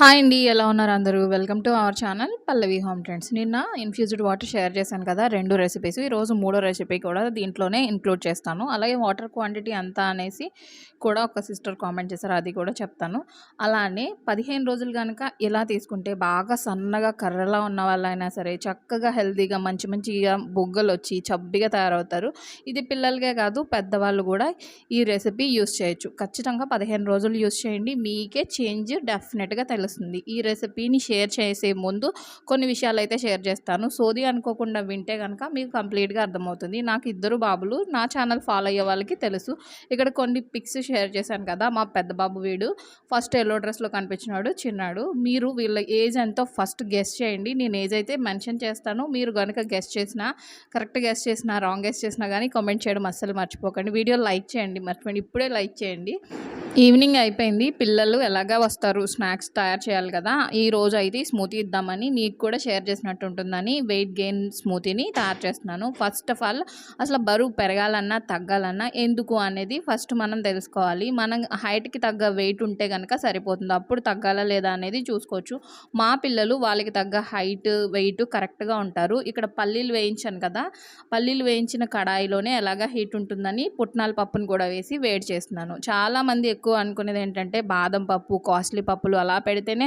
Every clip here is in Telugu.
హాయ్ అండి ఎలా ఉన్నారు అందరూ? Welcome to our channel Pallavi home trends. నిన్న ఇన్ఫ్యూజ్డ్ వాటర్ షేర్ చేశాను కదా రెండు రెసిపీస్ ఈరోజు మూడో రెసిపీ కూడా దీంట్లోనే ఇంక్లూడ్ చేస్తాను. అలాగే వాటర్ క్వాంటిటీ ఎంత అనేసి కూడా ఒక సిస్టర్ కామెంట్ చేశారు అది కూడా చెప్తాను. అలానే పదిహేను రోజులు కనుక ఇలా తీసుకుంటే బాగా సన్నగా కర్రలా ఉన్న వాళ్ళైనా సరే చక్కగా హెల్తీగా మంచి మంచిగా బొగ్గలు వచ్చి చబ్బిగా తయారవుతారు. ఇది పిల్లలకే కాదు పెద్దవాళ్ళు కూడా ఈ రెసిపీ యూస్ చేయొచ్చు. ఖచ్చితంగా పదిహేను రోజులు యూస్ చేయండి. మీకే చేంజ్ డెఫినెట్గా తెలుస్తుంది. ఈ రెసిపీని షేర్ చేసే ముందు కొన్ని విషయాలు అయితే షేర్ చేస్తాను. సోది అనుకోకుండా వింటే కనుక మీకు కంప్లీట్గా అర్థమవుతుంది. నాకు ఇద్దరు బాబులు నా ఛానల్ ఫాలో అయ్యే వాళ్ళకి తెలుసు. ఇక్కడ కొన్ని పిక్స్ షేర్ చేశాను కదా మా పెద్ద బాబు వీడు. ఫస్ట్ ఎల్లో డ్రెస్లో కనిపించినాడు చిన్నాడు. మీరు వీళ్ళ ఏజ్ ఎంతో ఫస్ట్ గెస్ట్ చేయండి. నేను ఏజ్ అయితే మెన్షన్ చేస్తాను. మీరు కనుక గెస్ట్ చేసినా కరెక్ట్ గెస్ట్ చేసినా రాంగ్ గెస్ట్ చేసినా కానీ కామెంట్ చేయడం అస్సలు మర్చిపోకండి. వీడియో లైక్ చేయండి మర్చిపోండి ఇప్పుడే లైక్ చేయండి. ఈవినింగ్ అయిపోయింది. పిల్లలు ఎలాగా వస్తారు? స్నాక్స్ తయారు చేయాలి కదా. ఈ రోజు అయితే స్మూతీ ఇద్దామని మీకు కూడా షేర్ చేసినట్టు ఉంటుందని వెయిట్ గెయిన్ స్మూతీని తయారు చేస్తున్నాను. ఫస్ట్ ఆఫ్ ఆల్ అసలు బరువు పెరగాలన్నా తగ్గాలన్నా ఎందుకు అనేది ఫస్ట్ మనం తెలుసుకోవాలి. మనం హైట్కి తగ్గ వెయిట్ ఉంటే కనుక సరిపోతుంది. అప్పుడు తగ్గాలా లేదా అనేది చూసుకోవచ్చు. మా పిల్లలు వాళ్ళకి తగ్గ హైట్ వెయిట్ కరెక్ట్గా ఉంటారు. ఇక్కడ పల్లీలు వేయించాను కదా. పల్లీలు వేయించిన కడాయిలోనే ఎలాగా హీట్ ఉంటుందని పుట్నాల పప్పును కూడా వేసి వేడి చేస్తున్నాను. చాలామంది ఎక్కువ అనుకునేది ఏంటంటే బాదం పప్పు కాస్ట్లీ పప్పులు అలా పెడితేనే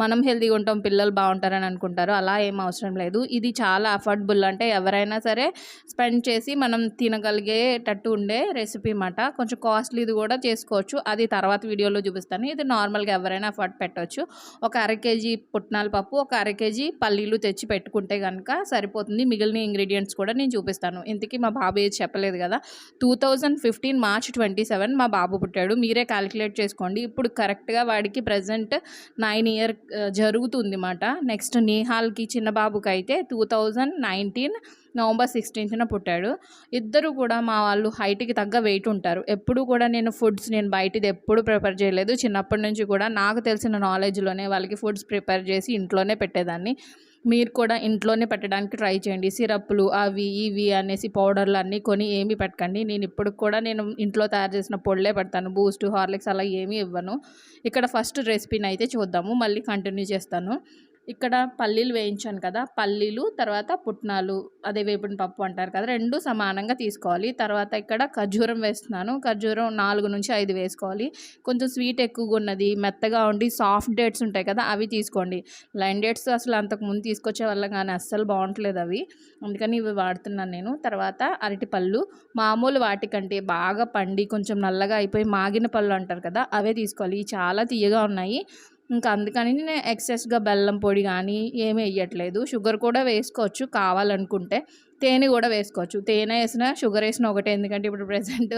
మనం హెల్తీగా ఉంటాం పిల్లలు బాగుంటారని అనుకుంటారు. అలా ఏం అవసరం లేదు. ఇది చాలా అఫోర్డబుల్ అంటే ఎవరైనా సరే స్పెండ్ చేసి మనం తినగలిగేటట్టు ఉండే రెసిపీ అన్నమాట. కొంచెం కాస్ట్లీది కూడా చేసుకోవచ్చు. అది తర్వాత వీడియోలో చూపిస్తాను. ఇది నార్మల్గా ఎవరైనా అఫోర్డ్ పెట్టవచ్చు ఒక అర కేజీ పుట్నాల పప్పు ఒక అర కేజీ పల్లీలు తెచ్చి పెట్టుకుంటే కనుక సరిపోతుంది. మిగిలిన ఇంగ్రీడియంట్స్ కూడా నేను చూపిస్తాను. ఇంతకీ మా బాబు ఏది చెప్పలేదు కదా. Two thousand fifteen March twenty seven మా బాబు పుట్టాడు. మీరే క్యాలిక్యులేట్ చేసుకోండి. ఇప్పుడు కరెక్ట్గా వాడికి ప్రజెంట్ నైన్ ఇయర్ జరుగుతుంది మాట నెక్స్ట్ నేహాల్కి చిన్న బాబుకి అయితే టూ థౌజండ్ నైన్టీన్ నవంబర్ సిక్స్టీన్త్న పుట్టాడు. ఇద్దరు కూడా మా వాళ్ళు హైట్కి తగ్గ వెయిట్ ఉంటారు. ఎప్పుడు కూడా నేను ఫుడ్స్ నేను బయటిది ఎప్పుడు ప్రిపేర్ చేయలేదు. చిన్నప్పటి నుంచి కూడా నాకు తెలిసిన నాలెడ్జ్లోనే వాళ్ళకి ఫుడ్స్ ప్రిపేర్ చేసి ఇంట్లోనే పెట్టేదాన్ని. మీరు కూడా ఇంట్లోనే పెట్టడానికి ట్రై చేయండి. సిరప్లు అవి ఇవి అనేసి పౌడర్లు అన్నీ కొని ఏమీ పెట్టకండి. నేను ఇప్పుడు కూడా నేను ఇంట్లో తయారు చేసిన పొళ్ళే పెడతాను. బూస్ట్ హార్లిక్స్ అలా ఏమీ ఇవ్వను. ఇక్కడ ఫస్ట్ రెసిపీని అయితే చూద్దాము. మళ్ళీ కంటిన్యూ చేస్తాను. ఇక్కడ పల్లీలు వేయించాను కదా పల్లీలు తర్వాత పుట్నాలు అదే వేపిన పప్పు అంటారు కదా రెండు సమానంగా తీసుకోవాలి. తర్వాత ఇక్కడ ఖర్జూరం వేస్తున్నాను. ఖర్జూరం నాలుగు నుంచి ఐదు వేసుకోవాలి. కొంచెం స్వీట్ ఎక్కువగా ఉన్నది మెత్తగా ఉండి సాఫ్ట్ డేట్స్ ఉంటాయి కదా అవి తీసుకోండి. లైన్ డేట్స్ అసలు అంతకుముందు తీసుకొచ్చే వల్ల కానీ అస్సలు బాగుంటలేదు అవి. అందుకని ఇవి వాడుతున్నాను నేను. తర్వాత అరటి పళ్ళు మామూలు వాటికంటే బాగా పండి కొంచెం నల్లగా అయిపోయి మాగిన పళ్ళు అంటారు కదా అవే తీసుకోవాలి. చాలా తీయగా ఉన్నాయి. ఇంకా అందుకని నేను ఎక్సెస్గా బెల్లం పొడి కానీ ఏమీ వేయట్లేదు షుగర్ కూడా వేసుకోవచ్చు కావాలనుకుంటే. తేనె కూడా వేసుకోవచ్చు. తేనె వేసినా షుగర్ వేసినా ఒకటే. ఎందుకంటే ఇప్పుడు ప్రజెంట్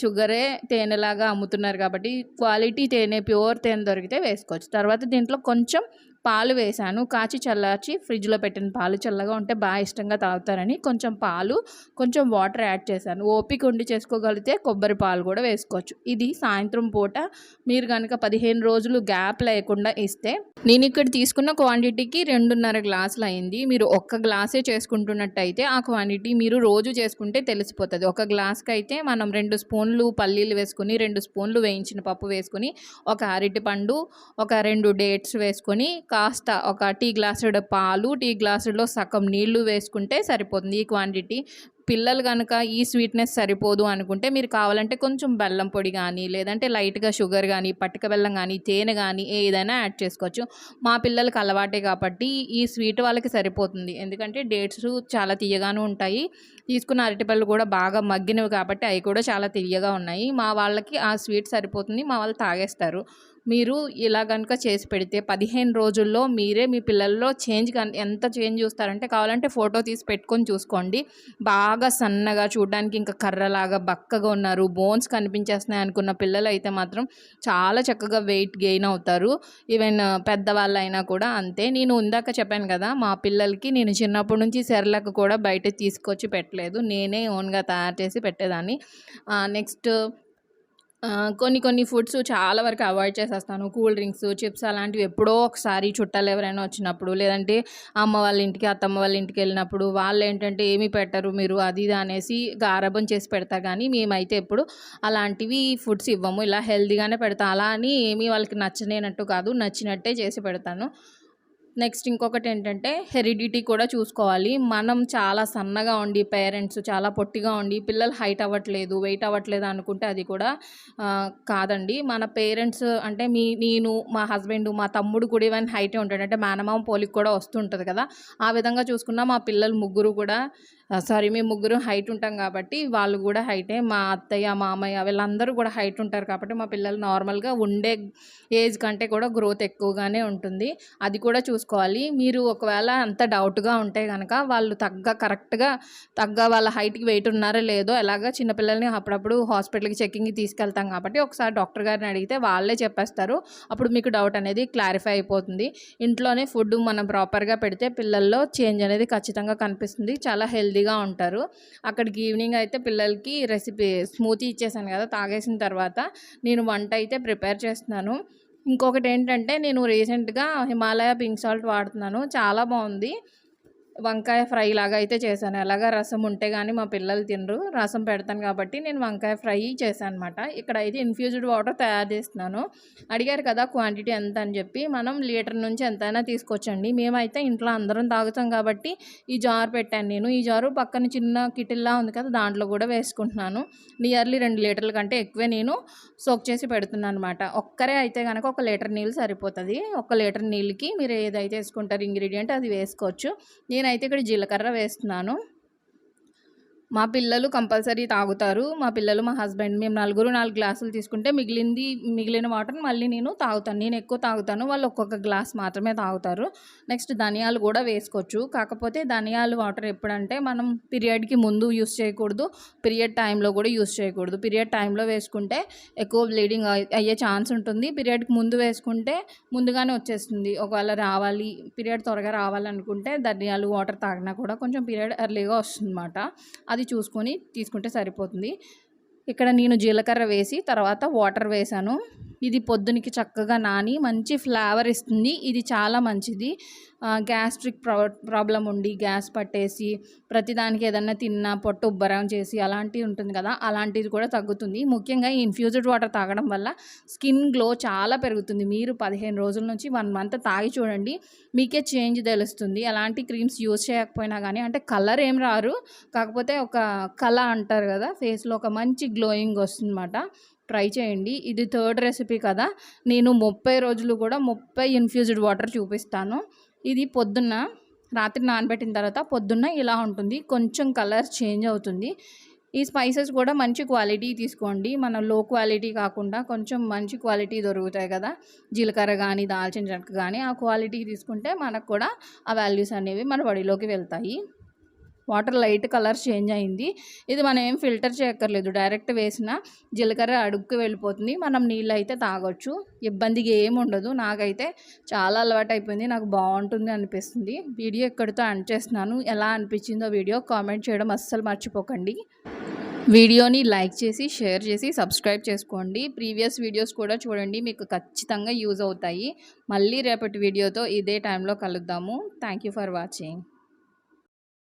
షుగరే తేనెలాగా అమ్ముతున్నారు కాబట్టి క్వాలిటీ తేనె ప్యూర్ తేనె దొరికితే వేసుకోవచ్చు. తర్వాత దీంట్లో కొంచెం పాలు వేసాను కాచి చల్లార్చి ఫ్రిడ్జ్లో పెట్టిన పాలు చల్లగా ఉంటే బాగా ఇష్టంగా తాగుతారని కొంచెం పాలు కొంచెం వాటర్ యాడ్ చేశాను. ఓపిక ఉండి చేసుకోగలిగితే కొబ్బరి పాలు కూడా వేసుకోవచ్చు. ఇది సాయంత్రం పూట. మీరు కనుక పదిహేను రోజులు గ్యాప్ లేకుండా ఇస్తే నేను ఇక్కడ తీసుకున్న క్వాంటిటీకి రెండున్నర గ్లాసులు అయింది. మీరు ఒక్క గ్లాసే చేసుకుంటున్నట్టయితే ఆ క్వాంటిటీ మీరు రోజు చేసుకుంటే తెలిసిపోతుంది. ఒక గ్లాస్కి అయితే మనం రెండు స్పూన్లు పల్లీలు వేసుకుని రెండు స్పూన్లు వేయించిన పప్పు వేసుకుని ఒక అరటి పండు ఒక రెండు డేట్స్ వేసుకొని కాస్త ఒక టీ గ్లాసుడు పాలు టీ గ్లాసులో సగం నీళ్ళు వేసుకుంటే సరిపోతుంది. ఈ క్వాంటిటీ పిల్లలు కనుక ఈ స్వీట్నెస్ సరిపోదు అనుకుంటే మీరు కావాలంటే కొంచెం బెల్లం పొడి కానీ లేదంటే లైట్గా షుగర్ కానీ పట్టిక బెల్లం కానీ తేనె కానీ ఏదైనా యాడ్ చేసుకోవచ్చు. మా పిల్లలకి అలవాటే కాబట్టి ఈ స్వీట్ వాళ్ళకి సరిపోతుంది. ఎందుకంటే డేట్స్ చాలా తీయగానే ఉంటాయి. తీసుకున్న అరటిపళ్ళు కూడా బాగా మగ్గినవి కాబట్టి అవి కూడా చాలా తీయగా ఉన్నాయి. మా వాళ్ళకి ఆ స్వీట్ సరిపోతుంది. మా వాళ్ళు తాగేస్తారు. మీరు ఇలా కనుక చేసి పెడితే పదిహేను రోజుల్లో మీరే మీ పిల్లల్లో చేంజ్ ఎంత చేంజ్ చూస్తారంటే కావాలంటే ఫోటో తీసి పెట్టుకొని చూసుకోండి. బాగా సన్నగా చూడడానికి ఇంకా కర్రలాగా బక్కగా ఉన్నారు. బోన్స్ కనిపించేస్తున్నాయి అనుకున్న పిల్లలు అయితే మాత్రం చాలా చక్కగా వెయిట్ గెయిన్ అవుతారు. ఈవెన్ పెద్దవాళ్ళు అయినా కూడా అంతే. నేను ఇందాక చెప్పాను కదా మా పిల్లలకి నేను చిన్నప్పటి నుంచి సెర్లకు కూడా బయట తీసుకొచ్చి పెట్టలేదు. నేనే ఓన్గా తయారు చేసి పెట్టేదాన్ని. నెక్స్ట్ కొన్ని కొన్ని ఫుడ్స్ చాలా వరకు అవాయిడ్ చేసేస్తాను. కూల్ డ్రింక్స్ చిప్స్ అలాంటివి ఎప్పుడో ఒకసారి చుట్టాలు ఎవరైనా వచ్చినప్పుడు లేదంటే అమ్మ వాళ్ళ ఇంటికి అత్తమ్మ వాళ్ళ ఇంటికి వెళ్ళినప్పుడు వాళ్ళు ఏంటంటే ఏమి పెట్టరు మీరు అది ఇది అనేసి గారభం చేసి పెడతారు కానీ మేమైతే ఎప్పుడు అలాంటివి ఫుడ్స్ ఇవ్వము. ఇలా హెల్తీగానే పెడతాం. అలా అని ఏమీ వాళ్ళకి నచ్చనేనట్టు కాదు. నచ్చినట్టే చేసి పెడతాను. నెక్స్ట్ ఇంకొకటి ఏంటంటే హెరిడిటీ కూడా చూసుకోవాలి. మనం చాలా సన్నగా ఉండి పేరెంట్స్ చాలా పొట్టిగా ఉండి పిల్లలు హైట్ అవ్వట్లేదు వెయిట్ అవ్వట్లేదు అనుకుంటే అది కూడా కాదండి. మన పేరెంట్స్ అంటే మీ నేను మా హస్బెండ్ మా తమ్ముడు కూడా ఈవెన్ హైటే ఉంటాడు. అంటే మేనమామ పోలికి కూడా వస్తుంటుంది కదా. ఆ విధంగా చూసుకున్న మా పిల్లలు ముగ్గురు కూడా సారీ మేము ముగ్గురు హైట్ ఉంటాం కాబట్టి వాళ్ళు కూడా హైటే మా అత్తయ్య మామయ్య వీళ్ళందరూ కూడా హైట్ ఉంటారు కాబట్టి మా పిల్లలు నార్మల్గా ఉండే ఏజ్ కంటే కూడా గ్రోత్ ఎక్కువగానే ఉంటుంది. అది కూడా చూసుకోవాలి. మీరు ఒకవేళ అంత డౌట్గా ఉంటే కనుక వాళ్ళు తగ్గ కరెక్ట్గా తగ్గ వాళ్ళ హైట్కి వెయిట్ ఉన్నారో లేదో ఎలాగ చిన్నపిల్లల్ని అప్పుడప్పుడు హాస్పిటల్కి చెకింగ్కి తీసుకెళ్తాం కాబట్టి ఒకసారి డాక్టర్ గారిని అడిగితే వాళ్ళే చెప్పేస్తారు. అప్పుడు మీకు డౌట్ అనేది క్లారిఫై అయిపోతుంది. ఇంట్లోనే ఫుడ్ మనం ప్రాపర్గా పెడితే పిల్లల్లో చేంజ్ అనేది ఖచ్చితంగా కనిపిస్తుంది. చాలా హెల్దీగా ఉంటారు. అక్కడికి ఈవినింగ్ అయితే పిల్లలకి రెసిపీ స్మూతీ ఇచ్చేసాను కదా తాగేసిన తర్వాత నేను వంట అయితే ప్రిపేర్ చేస్తున్నాను. ఇంకొకటి ఏంటంటే నేను రీసెంట్గా హిమాలయ పింక్ సాల్ట్ వాడుతున్నాను. చాలా బాగుంది. వంకాయ ఫ్రై లాగా అయితే చేశాను. ఎలాగా రసం ఉంటే కానీ మా పిల్లలు తినరు. రసం పెడతాను కాబట్టి నేను వంకాయ ఫ్రై చేశాను అనమాట ఇక్కడ అయితే ఇన్ఫ్యూజ్డ్ వాటర్ తయారు చేస్తున్నాను. అడిగారు కదా క్వాంటిటీ ఎంత అని చెప్పి. మనం లీటర్ నుంచి ఎంతైనా తీసుకొచ్చండి. మేమైతే ఇంట్లో అందరం తాగుతాం కాబట్టి ఈ జార్ పెట్టాను నేను. ఈ జారు పక్కన చిన్న కిటిల్లా ఉంది కదా దాంట్లో కూడా వేసుకుంటున్నాను. నియర్లీ రెండు లీటర్ల కంటే ఎక్కువే నేను సోక్ చేసి పెడుతున్నాను అనమాట ఒక్కరే అయితే కనుక ఒక లీటర్ నీళ్ళు సరిపోతుంది. ఒక లీటర్ నీళ్ళకి మీరు ఏదైతే వేసుకుంటారు ఇంగ్రీడియంట్ అది వేసుకోవచ్చు. నేను నేనైతే ఇక్కడ జీలకర్ర వేస్తున్నాను. మా పిల్లలు కంపల్సరీ తాగుతారు. మా పిల్లలు మా హస్బెండ్ మేము నలుగురు నాలుగు గ్లాసులు తీసుకుంటే మిగిలింది మిగిలిన వాటర్ మళ్ళీ నేను తాగుతాను. నేను ఎక్కువ తాగుతాను. వాళ్ళు ఒక్కొక్క గ్లాస్ మాత్రమే తాగుతారు. నెక్స్ట్ ధనియాలు కూడా వేసుకోవచ్చు. కాకపోతే ధనియాలు వాటర్ ఎప్పుడంటే మనం పీరియడ్కి ముందు యూస్ చేయకూడదు. పీరియడ్ టైంలో కూడా యూస్ చేయకూడదు. పీరియడ్ టైంలో వేసుకుంటే ఎక్కువ బ్లీడింగ్ అయ్యే ఛాన్స్ ఉంటుంది. పీరియడ్కి ముందు వేసుకుంటే ముందుగానే వచ్చేస్తుంది. ఒకవేళ రావాలి పీరియడ్ త్వరగా రావాలనుకుంటే ధనియాలు వాటర్ తాగినా కూడా కొంచెం పీరియడ్ ఎర్లీగా వస్తుందన్నమాట. అది చూసుకొని తీసుకుంటే సరిపోతుంది. ఇక్కడ నేను జీలకర్ర వేసి తర్వాత వాటర్ వేసాను. ఇది పొద్దునకి చక్కగా నాని మంచి ఫ్లేవర్ ఇస్తుంది. ఇది చాలా మంచిది. గ్యాస్ట్రిక్ ప్రా ప్రాబ్లం ఉండి గ్యాస్ పట్టేసి ప్రతిదానికి ఏదన్నా తిన్నా పొట్టు ఉబ్బరం చేసి అలాంటివి ఉంటుంది కదా అలాంటిది కూడా తగ్గుతుంది. ముఖ్యంగా ఈ ఇన్ఫ్యూజ్డ్ వాటర్ తాగడం వల్ల స్కిన్ గ్లో చాలా పెరుగుతుంది. మీరు పదిహేను రోజుల నుంచి వన్ మంత్ తాగి చూడండి మీకే చేంజ్ తెలుస్తుంది. అలాంటి క్రీమ్స్ యూజ్ చేయకపోయినా కానీ అంటే కలర్ ఏం రారు. కాకపోతే ఒక కళ అంటారు కదా ఫేస్లో ఒక మంచి గ్లోయింగ్ వస్తుందన్నమాట. ట్రై చేయండి. ఇది థర్డ్ రెసిపీ కదా. నేను ముప్పై రోజులు కూడా ముప్పై ఇన్ఫ్యూజ్డ్ వాటర్ చూపిస్తాను. ఇది పొద్దున్న రాత్రి నానబెట్టిన తర్వాత పొద్దున్న ఇలా ఉంటుంది. కొంచెం కలర్ చేంజ్ అవుతుంది. ఈ స్పైసెస్ కూడా మంచి క్వాలిటీ తీసుకోండి. మన లో క్వాలిటీ కాకుండా కొంచెం మంచి క్వాలిటీ దొరుకుతాయి కదా. జీలకర్ర కానీ దాల్చిన చెక్క కానీ ఆ క్వాలిటీ తీసుకుంటే మనకు కూడా ఆ వాల్యూస్ అనేవి మన బాడీలోకి వెళ్తాయి. వాటర్ లైట్ కలర్ చేంజ్ అయింది. ఇది మనం ఏం ఫిల్టర్ చేయక్కర్లేదు. డైరెక్ట్ వేసిన జీలకర్ర అడుగుకి వెళ్ళిపోతుంది. మనం నీళ్ళు అయితే తాగొచ్చు. ఇబ్బందిగా ఏమి ఉండదు. నాకైతే చాలా అలవాటు అయిపోయింది నాకు బాగుంటుంది అనిపిస్తుంది. వీడియో ఎక్కడితో అండ్ చేస్తున్నాను. ఎలా అనిపించిందో వీడియో కామెంట్ చేయడం అస్సలు మర్చిపోకండి. వీడియోని లైక్ చేసి షేర్ చేసి సబ్స్క్రైబ్ చేసుకోండి. ప్రీవియస్ వీడియోస్ కూడా చూడండి. మీకు ఖచ్చితంగా యూజ్ అవుతాయి. మళ్ళీ రేపటి వీడియోతో ఇదే టైంలో కలుద్దాము. Thank you for watching.